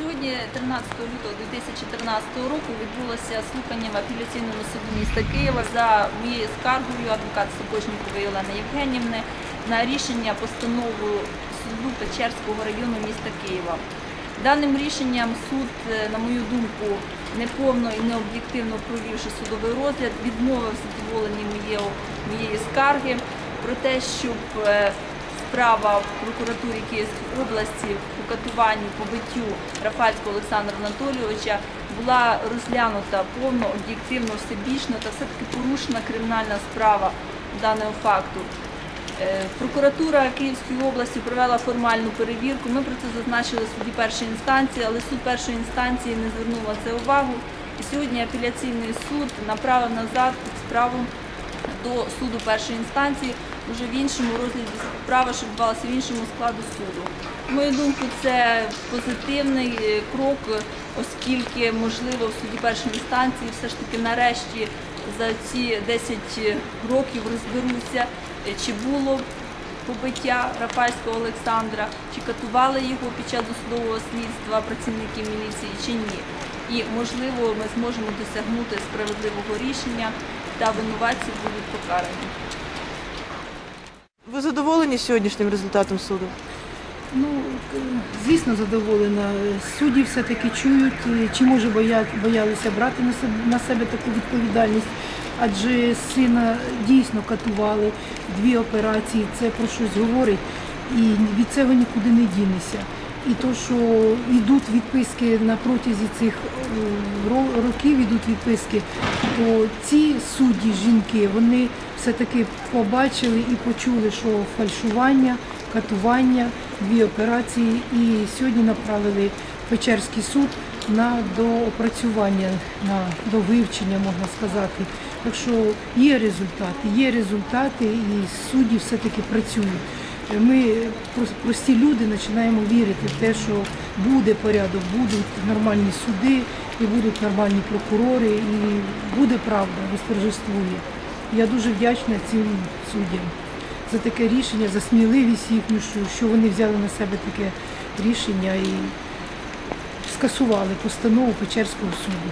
Сьогодні, 13 лютого 2013 року, відбулося слухання в апеляційному суді міста Києва за моєю скаргою адвоката Сапожнікової Олени Євгенівни на рішення постанову суду Печерського району міста Києва. Даним рішенням суд, е, на мою думку, неповно і необ'єктивно провівши судовий розгляд, відмовив задоволенні моєї скарги про те, щоб е, справа в прокуратурі Київської області по катуванню, побиттю Рафальського Олександра Анатолійовича була розглянута повно, об'єктивно, всебічно та все-таки порушена кримінальна справа даного факту. Е, Прокуратура Київської області провела формальну перевірку. Ми про це зазначили суді першої інстанції, але суд першої інстанції не звернув на це увагу. І сьогодні апеляційний суд направив назад справу до суду першої інстанції вже в іншому розгляді справи, що відбувалося в іншому складу суду. На мою думку, це позитивний е, крок, оскільки можливо в суді першої інстанції все ж таки нарешті за ці 10 років розберуться, е, чи було побиття Рафальського Олександра, чи катували його під час досудового слідства працівники міліції, чи ні. І можливо ми зможемо досягнути справедливого рішення та винуватці будуть покарані. Ви задоволені сьогоднішнім результатом суду? Ну, звісно, задоволена. Судді все-таки чують, чи може боялися брати на себе, таку відповідальність, адже сина дійсно катували, дві операції, це про щось говорить, і від цього нікуди не дінешся. І то, що йдуть відписки на протязі цих е, років, йдуть відписки, то ці жінки, вони все-таки побачили і почули, що фальшування, катування, дві операції, і сьогодні направили Печерський суд на доопрацювання, на до вивчення, можна сказати. Так що є результати, є результати, і судді все-таки працюють. Ми прості люди починаємо вірити в те, що буде порядок, будуть нормальні суди, і будуть нормальні прокурори, і буде правда, восторжествує. Я дуже вдячна цим суддям за таке рішення, за сміливість їхню, що вони взяли на себе таке рішення і скасували постанову Печерського суду.